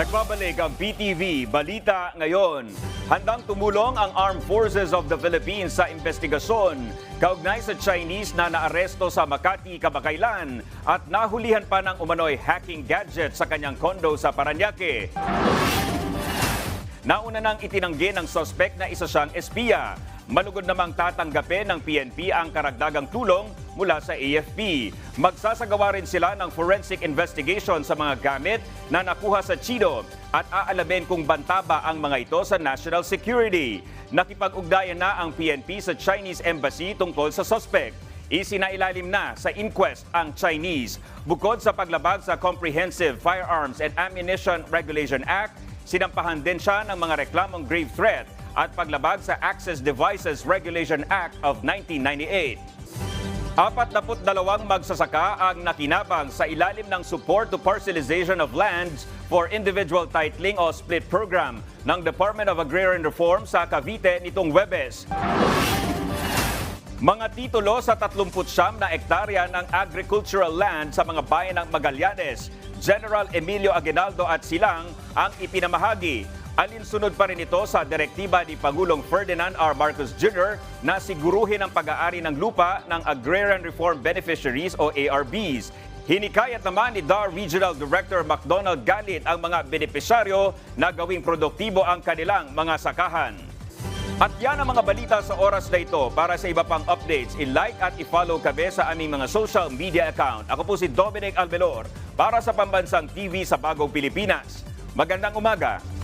Nagbabalik ang PTV Balita ngayon. Handang tumulong ang Armed Forces of the Philippines sa investigasyon kaugnay sa Chinese na naaresto sa Makati kamakailan at nahulihan pa ng umano'y hacking gadget sa kanyang kondo sa Paranaque. Nauna nang itinanggi ng suspect na isa siyang espiya. Malugod namang tatanggapin ng PNP ang karagdagang tulong mula sa AFP. Magsasagawa rin sila ng forensic investigation sa mga gamit na nakuha sa Chido at aalamin kung banta ba ang mga ito sa national security. Nakipag-ugnayan na ang PNP sa Chinese Embassy tungkol sa suspect. Isinailalim na sa inquest ang Chinese. Bukod sa paglabag sa Comprehensive Firearms and Ammunition Regulation Act, sinampahan din siya ng mga reklamong grave threat at paglabag sa Access Devices Regulation Act of 1998. Apat na dalawang magsasaka ang nakinabang sa ilalim ng Support to Parcelization of Lands for Individual Titling o SPLIT program ng Department of Agrarian Reform sa Cavite nitong Webes. Mga titulo sa 39 na ektarya ng agricultural land sa mga bayan ng Magallanes, General Emilio Aguinaldo at Silang ang ipinamahagi. Alinsunod pa rin ito sa direktiba ni Pangulong Ferdinand R. Marcos Jr. na siguruhin ang pag-aari ng lupa ng Agrarian Reform Beneficiaries o ARBs. Hinikayat naman ni DAR Regional Director McDonald Galit ang mga benepisyaryo na gawing produktibo ang kanilang mga sakahan. At yan ang mga balita sa oras na ito. Para sa iba pang updates, i-like at i-follow kami sa aming mga social media account. Ako po si Dominic Alvelor para sa Pambansang TV sa Bagong Pilipinas. Magandang umaga.